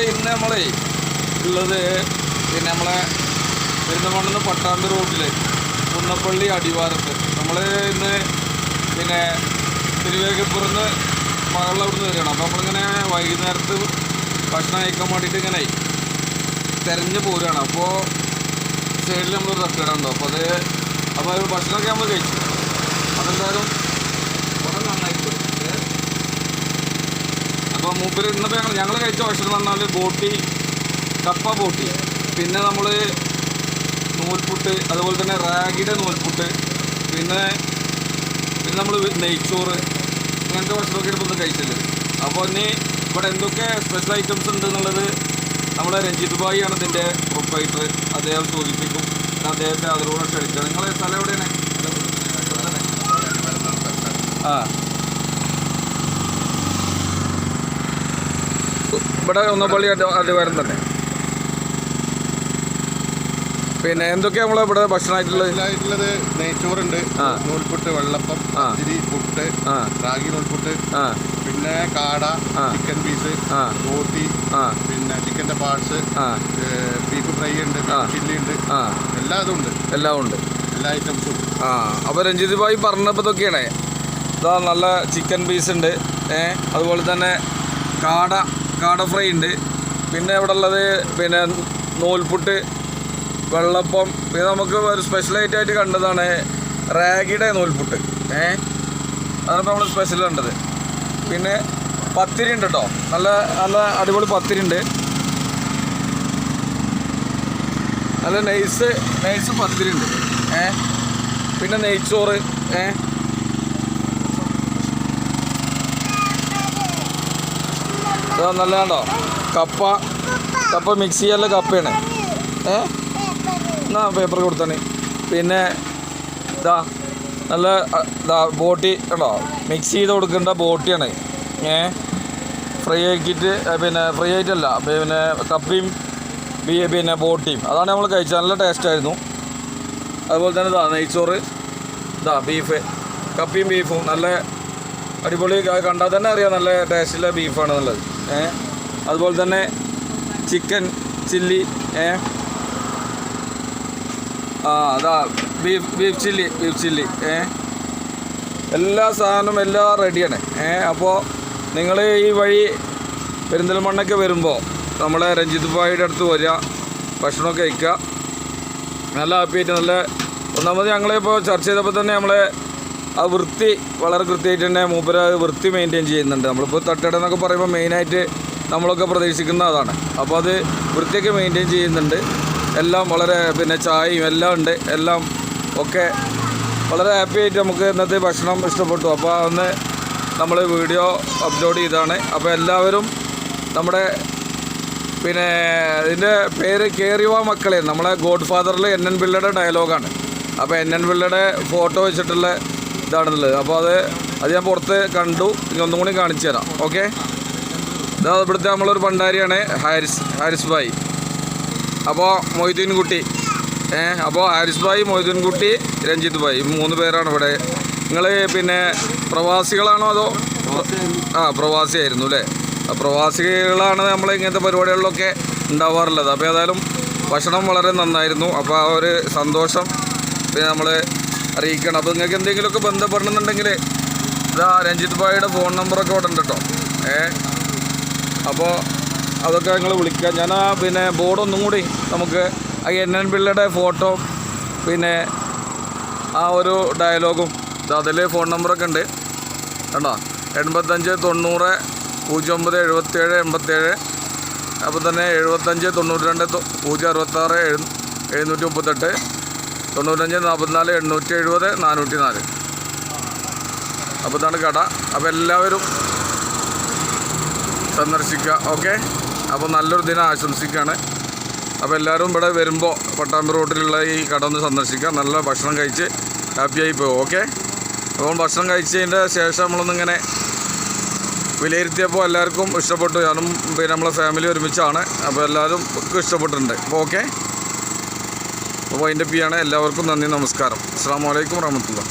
സാറേ ഇന്ന് നമ്മളേ ഉള്ളത് പിന്നെ നമ്മളെ പെരുന്തമണ്ണെന്ന് പട്ടാമ്പി റോഡിൽ കുന്നപ്പള്ളി അടിവാരത്ത്. നമ്മൾ ഇന്ന് പിന്നെ തിരുവേഗപ്പുറത്ത് മകളുടെ അവിടുന്ന് വരികയാണ്. അപ്പോൾ നമ്മളിങ്ങനെ വൈകുന്നേരത്ത് ഭക്ഷണം കഴിക്കാൻ വേണ്ടിയിട്ട് ഇങ്ങനെ തിരഞ്ഞു പോരുകയാണ്. അപ്പോൾ സൈഡിൽ നമ്മൾ ഉണ്ടോ? അപ്പോൾ അത് അപ്പോൾ ഭക്ഷണമൊക്കെ നമ്മൾ കഴിച്ചു. അതെന്തായാലും വളരെ നന്നായിട്ട് അപ്പോൾ മൂപ്പര് ഇന്നിപ്പോൾ ഞങ്ങൾ ഞങ്ങൾ കഴിച്ച ഭക്ഷണം എന്ന് പറഞ്ഞാൽ ബോട്ടി കപ്പ ബോട്ടി. പിന്നെ നമ്മൾ നൂൽപുട്ട് അതുപോലെ തന്നെ റാഗിയുടെ നൂൽപുട്ട് പിന്നെ പിന്നെ നമ്മൾ നെയ്ച്ചോറ് അങ്ങനത്തെ ഭക്ഷണമൊക്കെ ഇപ്പോൾ കഴിച്ചത്. അപ്പോൾ ഇനി ഇവിടെ എന്തൊക്കെ സ്പെഷ്യൽ ഐറ്റംസ് ഉണ്ട് എന്നുള്ളത് നമ്മുടെ രഞ്ജിത് ഭായി ആണ് ഇതിന്റെ പ്രൊപ്പറേറ്റർ അദ്ദേഹം സൂചിപ്പിക്കും. അദ്ദേഹത്തെ അതിലൂടെ ക്ഷണിച്ചത് നിങ്ങളെ സ്ഥലം എവിടെയാണ്? ആ. ഇവിടെ ഒന്നപ്പള്ളി അടിവാരം തന്നെ. പിന്നെ എന്തൊക്കെയാ നമ്മൾ ഇവിടെ ഭക്ഷണമായിട്ടുള്ളത് നെയ്ച്ചോറുണ്ട്. നൂൽപുട്ട് വെള്ളപ്പം. പത്തിരി പുട്ട് ആ. റാഗി നൂൽപുട്ട് ആ. പിന്നെ കാട ആ. ചിക്കൻ പീസ് ആ. റോട്ടി ആ. പിന്നെ ചിക്കന്റെ പാർട്സ് ആ. ബീഫ് ഫ്രൈ ഉണ്ട് ആ. ചില്ലി ഉണ്ട് ആ. എല്ലാ ഇതും ഉണ്ട്. എല്ലാം ഉണ്ട്. എല്ലാ ഐറ്റംസും ആ. അപ്പോൾ രഞ്ജിത് ഭായി പറഞ്ഞപ്പോൾ ഇതൊക്കെയാണ്. ഇതാ നല്ല ചിക്കൻ പീസ് ഉണ്ട് അതുപോലെ തന്നെ കാട കാട ഫ്രൈ ഉണ്ട്. പിന്നെ ഇവിടെ ഉള്ളത് പിന്നെ നൂൽപുട്ട് വെള്ളപ്പം. പിന്നെ നമുക്ക് ഒരു സ്പെഷ്യൽ ആയിട്ട് കണ്ടതാണ് റാഗിയുടെ നൂൽപുട്ട്. ഏ? അതാണ് നമ്മൾ സ്പെഷ്യൽ കണ്ടത്. പിന്നെ പത്തിരി ഉണ്ട് കേട്ടോ നല്ല നല്ല അടിപൊളി പത്തിരി ഉണ്ട്. നല്ല നൈസ് നൈസ് പത്തിരി ഉണ്ട്. ഏ? പിന്നെ നെയ്ച്ചോറ്. ഏ? ഇതാ നല്ല കണ്ടോ? കപ്പ. കപ്പ മിക്സ് ചെയ്യാനുള്ള കപ്പയാണ്. ഏ? എന്നാ പേപ്പർ കൊടുത്താണ് പിന്നെ ഇതാ നല്ല ഇതാ ബോട്ടി കണ്ടോ? മിക്സ് ചെയ്ത് കൊടുക്കേണ്ട ബോട്ടിയാണ്. ഏ? ഫ്രൈ ആക്കിയിട്ട് പിന്നെ ഫ്രൈ ആയിട്ടല്ല പിന്നെ കപ്പയും പിന്നെ ബോട്ടിയും. അതാണ് നമ്മൾ കഴിച്ചത്. നല്ല ടേസ്റ്റായിരുന്നു അതുപോലെ തന്നെ ഇതാ നെയ്ച്ചോറ്. ഇതാ ബീഫ് കപ്പിയും ബീഫും നല്ല അടിപൊളി. കണ്ടാൽ തന്നെ അറിയാം നല്ല ടേസ്റ്റുള്ള ബീഫാണ് നല്ലത് അതുപോലെ തന്നെ ചിക്കൻ ചില്ലി ഏ? ആ അതാ beef beef chilli beef chilli ഏ? എല്ലാ സാധനവും എല്ലാം റെഡിയാണ് ഏ? അപ്പോൾ നിങ്ങൾ ഈ വഴി പെരിന്തൽമണ്ണൊക്കെ വരുമ്പോൾ നമ്മളെ രഞ്ജിത് ഭായിയുടെ അടുത്ത് വരിക ഭക്ഷണമൊക്കെ കഴിക്കുക. നല്ല ഹാപ്പിയായിട്ട് നല്ല ഒന്നാമത് ഞങ്ങളിപ്പോൾ ചർച്ച ചെയ്തപ്പോൾ തന്നെ നമ്മളെ ആ വൃത്തി വളരെ കൃത്യമായിട്ട് തന്നെ മൂപ്പര വൃത്തി മെയിന്റെയിൻ ചെയ്യുന്നുണ്ട്. നമ്മളിപ്പോൾ തട്ടിട എന്നൊക്കെ പറയുമ്പോൾ മെയിനായിട്ട് നമ്മളൊക്കെ പ്രതീക്ഷിക്കുന്ന അതാണ്. അപ്പോൾ അത് വൃത്തിയൊക്കെ മെയിന്റെയിൻ ചെയ്യുന്നുണ്ട്. എല്ലാം വളരെ പിന്നെ ചായയും എല്ലാം ഉണ്ട്. എല്ലാം ഒക്കെ വളരെ ഹാപ്പി ആയിട്ട് നമുക്ക് ഇന്നത്തെ ഭക്ഷണം ഇഷ്ടപ്പെട്ടു. അപ്പോൾ അന്ന് നമ്മൾ വീഡിയോ അപ്ലോഡ് ചെയ്താണ് അപ്പോൾ എല്ലാവരും നമ്മുടെ പിന്നെ ഇതിന്റെ പേര് കേറിവ മക്കളെ. നമ്മളെ ഗോഡ് ഫാദറിൽ എൻ എൻ പിള്ളയുടെ ഡയലോഗാണ് അപ്പോൾ എൻ എൻ പിള്ളയുടെ ഫോട്ടോ വെച്ചിട്ടുള്ള ഇതാണെന്നുള്ളത്. അപ്പോൾ അത് അത് ഞാൻ പുറത്ത് കണ്ടു. ഇനി ഒന്നും കൂടി കാണിച്ചു തരാം. ഓക്കെ? ഇതാ ഇവിടുത്തെ നമ്മളൊരു ഭണ്ഡാരിയാണ് ഹാരിസ് ഹാരിസ് ഭായ് അപ്പോൾ മൊയ്തീൻ കുട്ടി ഏ അപ്പോൾ ഹാരിസ് ഭായ് മൊയ്തീൻ കുട്ടി രഞ്ജിത്ത് ഭായ് മൂന്ന് പേരാണ് ഇവിടെ. നിങ്ങൾ പിന്നെ പ്രവാസികളാണോ അതോ ആ പ്രവാസിയായിരുന്നു അല്ലേ? പ്രവാസികളാണ് നമ്മൾ ഇങ്ങനത്തെ പരിപാടികളിലൊക്കെ ഉണ്ടാവാറുള്ളത്. അപ്പോൾ ഏതായാലും ഭക്ഷണം വളരെ നന്നായിരുന്നു. അപ്പോൾ ആ ഒരു സന്തോഷം പിന്നെ നമ്മൾ അറിയിക്കണം. അപ്പോൾ നിങ്ങൾക്ക് എന്തെങ്കിലുമൊക്കെ ബന്ധപ്പെടണമെന്നുണ്ടെങ്കിൽ ഇതാ രഞ്ജിത്ത് ഭായിയുടെ ഫോൺ നമ്പറൊക്കെ ഇവിടെ ഉണ്ട് കേട്ടോ. ഏ? അപ്പോൾ അതൊക്കെ നിങ്ങൾ വിളിക്കുക. ഞാൻ ആ പിന്നെ ബോർഡ് ഒന്നും കൂടി നമുക്ക് ആ എൻ എൻ പിള്ളയുടെ ഫോട്ടോ പിന്നെ ആ ഒരു ഡയലോഗും അതിൽ ഫോൺ നമ്പറൊക്കെ ഉണ്ട്. കണ്ടോ? എൺപത്തഞ്ച് തൊണ്ണൂറ് പൂജ്യം ഒമ്പത് എഴുപത്തേഴ് എൺപത്തേഴ് അപ്പോൾ തന്നെ എഴുപത്തഞ്ച് തൊണ്ണൂറ്റി രണ്ട് പൂജ്യം അറുപത്താറ് എഴു എഴുന്നൂറ്റി മുപ്പത്തെട്ട്. തൊണ്ണൂറ്റഞ്ച് നാൽപ്പത്തിനാല് എണ്ണൂറ്റി എഴുപത് നാനൂറ്റി നാല് അപ്പോൾ ഇതാണ് കട. അപ്പോൾ എല്ലാവരും സന്ദർശിക്കുക ഓക്കെ? അപ്പോൾ നല്ലൊരു ദിനം ആശംസിക്കുകയാണ്. അപ്പോൾ എല്ലാവരും ഇവിടെ വരുമ്പോൾ പട്ടാമ്പി റോഡിലുള്ള ഈ കട ഒന്ന് സന്ദർശിക്കുക. നല്ല ഭക്ഷണം കഴിച്ച് ഹാപ്പിയായി പോകും ഓക്കെ? അപ്പോൾ ഭക്ഷണം കഴിച്ചതിന്റെ ശേഷം നമ്മളൊന്നിങ്ങനെ വിലയിരുത്തിയപ്പോൾ എല്ലാവർക്കും ഇഷ്ടപ്പെട്ടു. ഞാനും പിന്നെ നമ്മളെ ഫാമിലി ഒരുമിച്ചാണ്. അപ്പോൾ എല്ലാവരും ഇഷ്ടപ്പെട്ടിട്ടുണ്ട് അപ്പോൾ ഓക്കെ? അപ്പോൾ അതിന്റെ പിയാണ് എല്ലാവർക്കും നന്ദി നമസ്കാരം. അസ്സാം വലൈക്കും വറഹമത്തുള്ള